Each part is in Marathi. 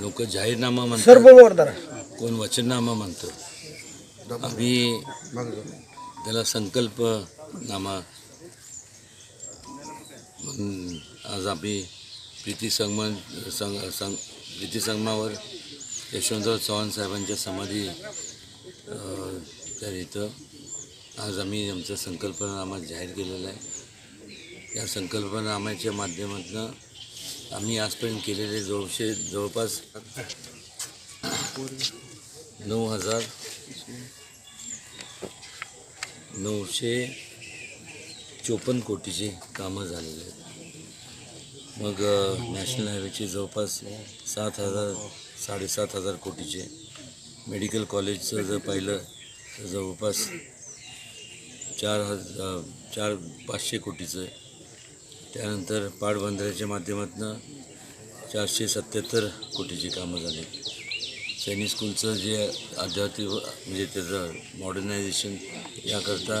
लोक जाहीरनामा म्हणतात. सर बरोबर जरा कोण वचननामा म्हणतं. आम्ही त्याला संकल्पनामा म्हणून आज आम्ही प्रीती संगमन संग संग प्रीती संगमावर यशवंतराव चव्हाण साहेबांच्या समाधी अ, त्या इथं आज आम्ही आमचा संकल्पनामा जाहीर केलेला आहे. या संकल्पनाम्याच्या माध्यमातून आम्ही आजपर्यंत केलेले जवळशे जवळपास नऊ हजार नऊशे चोपन्न कोटीचे कामं झालेले आहेत. मग नॅशनल हायवेचे जवळपास सात हजार साडेसात हजार कोटीचे. मेडिकल कॉलेजचं जर पाहिलं तर जवळपास चार हजार चार पाचशे कोटीचं आहे. त्यानंतर पाटबंधाऱ्याच्या माध्यमातून चारशे सत्याहत्तर कोटीची कामं झाली. सैनिक स्कूलचं जे अध्यात्म म्हणजे त्याचं मॉडर्नायझेशन याकरता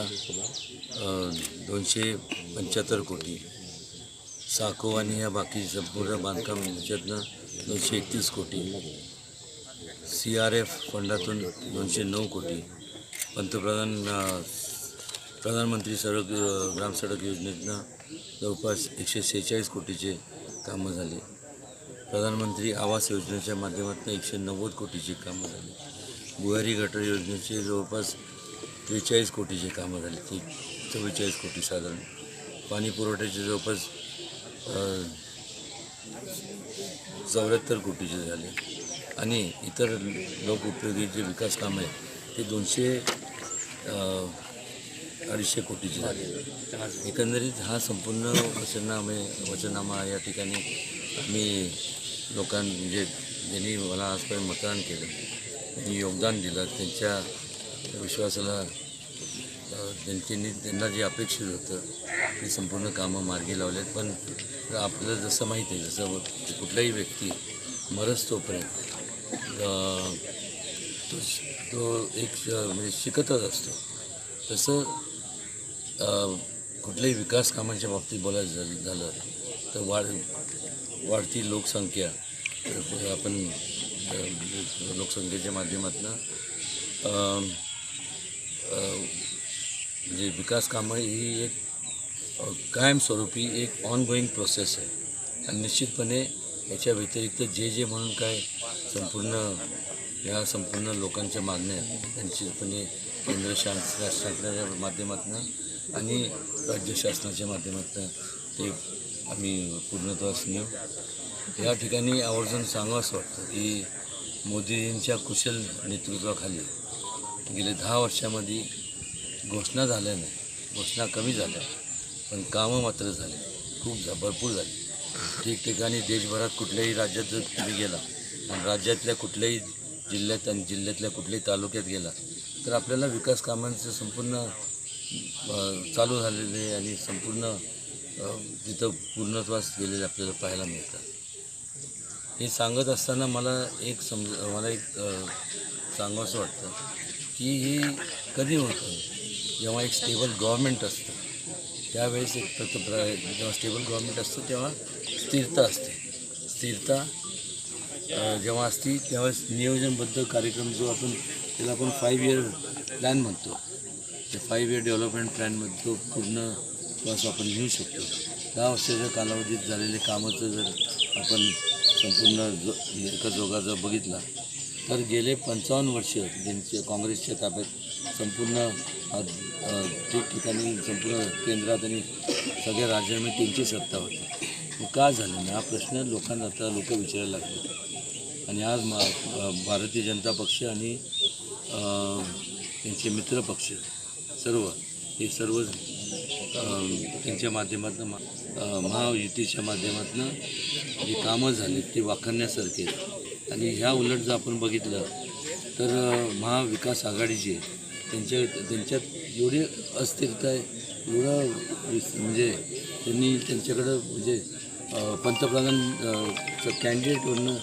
दोनशे पंच्याहत्तर कोटी. साखो आणि या बाकी संपूर्ण बांधकाम याच्यातनं दोनशे एकतीस कोटी. सी आर एफ फंडातून दोनशे नऊ कोटी. पंतप्रधान प्रधानमंत्री सडक ग्रामसडक ग्राम सडक योजनेतनं जवळपास एकशे सेहेचाळीस कोटीचे कामं झाले. प्रधानमंत्री आवास योजनेच्या माध्यमातून एकशे नव्वद कोटीची कामं झाली. भुयारी गटर योजनेचे जवळपास त्रेचाळीस कोटीचे कामं झाली. ते चव्वेचाळीस कोटी साधारण. पाणी पुरवठ्याचे जवळपास चौऱ्याहत्तर कोटीचे झाले. आणि इतर लोकउपयोगी जे विकास कामं आहेत. ते दोनशे अडीचशे कोटीचे झाली. एकंदरीत हा संपूर्ण वचननामे वचननामा या ठिकाणी मी लोकां म्हणजे ज्यांनी मला आजपर्यंत मतदान केलं त्यांनी योगदान दिलं त्यांच्या विश्वासाला अ, त्यांनी त्यांना जे अपेक्षित होतं ते संपूर्ण कामं मार्गी लावलेत. पण आपल्याला जसं माहीत आहे जसं कुठलाही व्यक्ती मरस तोपर्यंत तो तो एक म्हणजे शिकतच असतो. तसं कुठल्याही विकास कामांच्या बाबतीत बोलायचं झालं झालं तर वाढ वाढती लोकसंख्या तर आपण लोकसंख्येच्या माध्यमातून म्हणजे विकास कामं ही एक कायमस्वरूपी एक ऑनगोईंग प्रोसेस आहे. आणि निश्चितपणे याच्या व्यतिरिक्त जे जे म्हणून काय संपूर्ण या संपूर्ण लोकांच्या मागण्या आहेत, निश्चितपणे केंद्र शास शासनाच्या माध्यमातून आणि राज्य शासनाच्या माध्यमातून ते आम्ही पूर्णत्वास नेऊ. या ठिकाणी आवर्जून सांगावंसं वाटतं की मोदीजींच्या कुशल नेतृत्वाखाली गेले दहा वर्षामध्ये घोषणा झाल्या नाही घोषणा कमी झाल्या पण कामं मात्र झाली खूप झा भरपूर झाली. ठिकठिकाणी देशभरात कुठल्याही राज्यात जर तुम्ही गेला आणि राज्यातल्या कुठल्याही जिल्ह्यात आणि जिल्ह्यातल्या कुठल्याही तालुक्यात गेला तर आपल्याला विकास कामांचं संपूर्ण चालू झालेले आणि संपूर्ण तिथं पूर्णत्वास गेलेले आपल्याला पाहायला मिळतात. हे सांगत असताना मला एक समज मला एक सांगावंसं वाटतं की हे कधी होतं? जेव्हा एक स्टेबल गव्हर्मेंट असतं त्यावेळेस एक प्रत जेव्हा स्टेबल गव्हर्मेंट असतं तेव्हा स्थिरता असते. स्थिरता जेव्हा असती तेव्हा नियोजनबद्ध कार्यक्रम जो आपण त्याला आपण फाईव्ह इयर प्लॅन म्हणतो. ते फाईव्ह इयर डेव्हलपमेंट प्लॅनमध्ये तो पूर्ण श्वास आपण घेऊ शकतो. दहा वर्षाच्या कालावधीत झालेले कामाचं जर आपण संपूर्ण जो एका जोगा जर बघितला तर गेले पंचावन्न वर्ष ज्यांचे काँग्रेसच्या ताब्यात संपूर्ण ठिकठिकाणी संपूर्ण केंद्रात आणि सगळ्या राज्यांमध्ये त्यांची सत्ता होती. मग का झालं नाही? हा प्रश्न लोकांना आता लोक विचारायला लागले. आणि आज मा भारतीय जनता पक्ष आणि त्यांचे मित्र पक्ष सर्व हे सर्व त्यांच्या माध्यमातून महायुतीच्या माध्यमातून जी कामं झाली ते वाखाणण्यासारखे आणि ह्या उलट जर आपण बघितलं तर महाविकास आघाडीचे त्यांच्या त्यांच्यात एवढी अस्थिरता आहे एवढं म्हणजे त्यांनी त्यांच्याकडं म्हणजे पंतप्रधान कॅन्डिडेटवरनं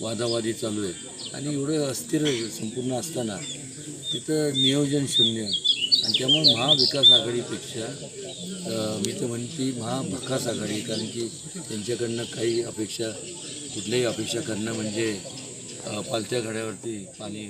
वादावादी चालू आहे. आणि एवढं अस्थिर संपूर्ण असताना तिथं नियोजन शून्य आणि त्यामुळे महाविकास आघाडीपेक्षा मी तर म्हणते महाभकास आघाडी कारण की त्यांच्याकडनं काही अपेक्षा कुठल्याही अपेक्षा करणं म्हणजे पालथ्या पालत्या घड्यावरती पाणी